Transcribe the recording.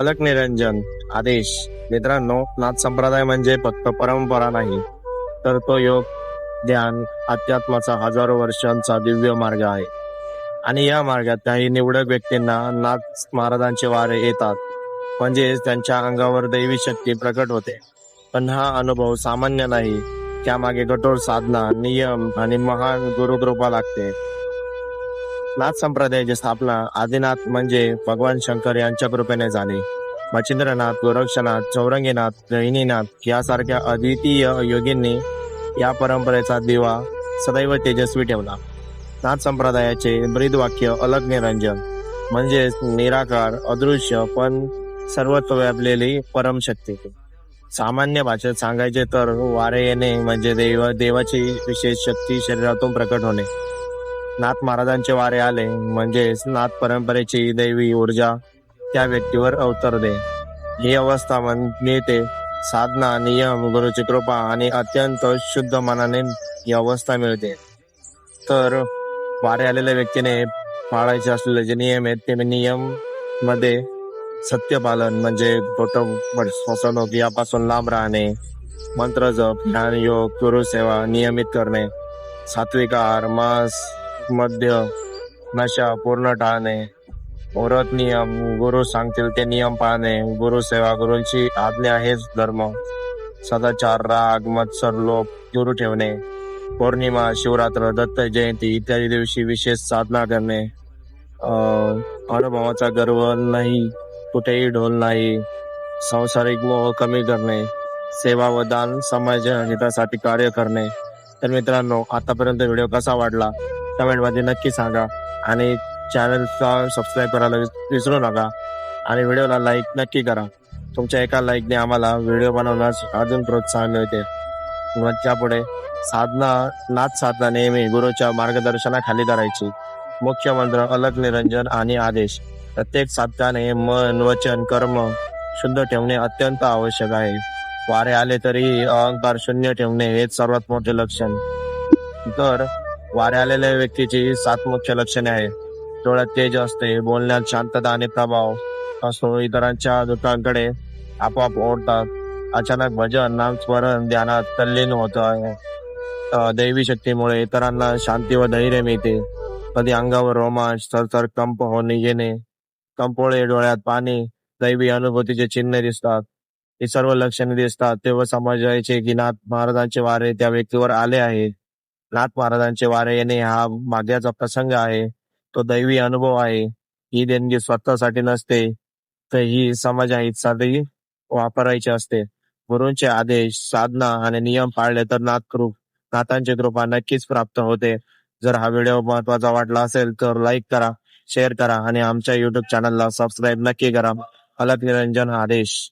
अलक निरंजन आदेश. मित्रांनो नाथ संप्रदाय म्हणजे फक्त परंपरा नाही तर तो योग ध्यान अध्यात्माचा हजारो वर्षांचा दिव्य मार्ग आहे. आणि या मार्गात काही निवडक व्यक्तींना नाथ महाराजांचे वारे येतात. म्हणजेच त्यांच्या अंगावर दैवी शक्ती प्रकट होते. पण हा अनुभव सामान्य नाही. त्यामागे कठोर साधना नियम आणि महान गुरुकृपा लागते. नाथ संप्रदायाची स्थापना आदिनाथ म्हणजे भगवान शंकर यांच्या कृपेने झाली. मच्छिंद्रनाथ गोरक्षनाथ चौरंगीनाथ गहिनीनाथ यासारख्या अद्वितीय योगींनी या परंपरेचा दिवा सदैव तेजस्वी ठेवला. नाथ संप्रदायाचे ब्रीद वाक्य अलग निरंजन म्हणजेच निराकार अदृश्य पण सर्वत्व व्यापलेली परमशक्ती. सामान्य भाषेत सांगायचे तर वारे येणे म्हणजे देव देवाची विशेष शक्ती शरीरातून प्रकट होणे. नाथ महाराजांचे वारे आले. म्हणजेच नाथ परंपरेची दैवी ऊर्जा त्या व्यक्तीवर अवतरते. ही अवस्था मिळते साधना नियम गुरुची कृपा आणि अत्यंत शुद्ध मनाने ही अवस्था मिळते. तर वारे आलेल्या व्यक्तीने पाळायचे असलेले जे नियम आहेत ते नियममध्ये सत्यपालन म्हणजे खोटं फसवणूक यापासून लांब राहणे मंत्र जप ध्यान योग गुरुसेवा नियमित करणे सात्विक आहार मांस मद्य नशा पूर्ण टाळणे व्रत नियम गुरु सांगतील ते नियम पाळणे गुरुसेवा गुरुंची आज्ञा हेच धर्म. सदाचार राग मत्सर लोप दूर ठेवणे पौर्णिमा शिवरात्र दत्त जयंती इत्यादी दिवशी विशेष साधना करणे. अनुभवाचा गर्व नाही कुठेही ढोल नाही सांसारिक मोह कमी करणे सेवा व दान समाज हितासाठी कार्य करणे. तर मित्रांनो आतापर्यंत व्हिडिओ कसा वाटला? कमेंटमध्ये नक्की सांगा. आणि चॅनलचा सबस्क्राईब करायला विसरू नका. आणि व्हिडिओला लाईक नक्की करा. तुमच्या एका लाईकने आम्हाला व्हिडिओ बनवण्यास अजून प्रोत्साहन मिळते. मग त्यापुढे साधना नाच साधना नेहमी गुरुच्या मार्गदर्शनाखाली करायची मुख्य मंत्र अलग निरंजन आणि आदेश. प्रत्येक साधकाने मन वचन कर्म शुद्ध ठेवणे अत्यंत आवश्यक आहे. वारे आले तरी अहंकार शून्य ठेवणे हेच सर्वात मोठे लक्षण. तर वारे आलेल्या व्यक्तीची सात मुख्य लक्षणे आहेत. डोळ्यात तेज असते बोलण्यात शांतता आणि प्रभाव असतो. इतरांच्या दुःखांकडे आपोआप ओढतात. अचानक भजन नामस्मरण ध्यानात तल्लीन होत आहे. दैवी शक्तीमुळे इतरांना शांती व धैर्य मिळते. कधी अंगावर रोमांच थरथर कंप होणे येणे. कंपोळे डोळ्यात पाणी दैवी अनुभूतीचे चिन्ह दिसतात. ही सर्व लक्षणे दिसतात. तेव्हा समजायचे की नाथ महाराजांचे वारे त्या व्यक्तीवर आले आहे नाथ महाराजांचे वारे येणे हा माग्याचा प्रसंग आहे. तो दैवी अनुभव आहे. ही देणगी स्वतःसाठी नसते तर ही समाजाहितसाठी वापरायची असते. गुरूंचे आदेश साधना आणि नियम पाळले तर नाथ कृप नाथांची कृपा नक्कीच प्राप्त होते. जर हा व्हिडिओ महत्त्वाचा वाटला असेल तर लाईक करा शेअर करा आणि आमच्या युट्यूब चॅनलला सबस्क्राईब नक्की करा. अलग निरंजन आदेश.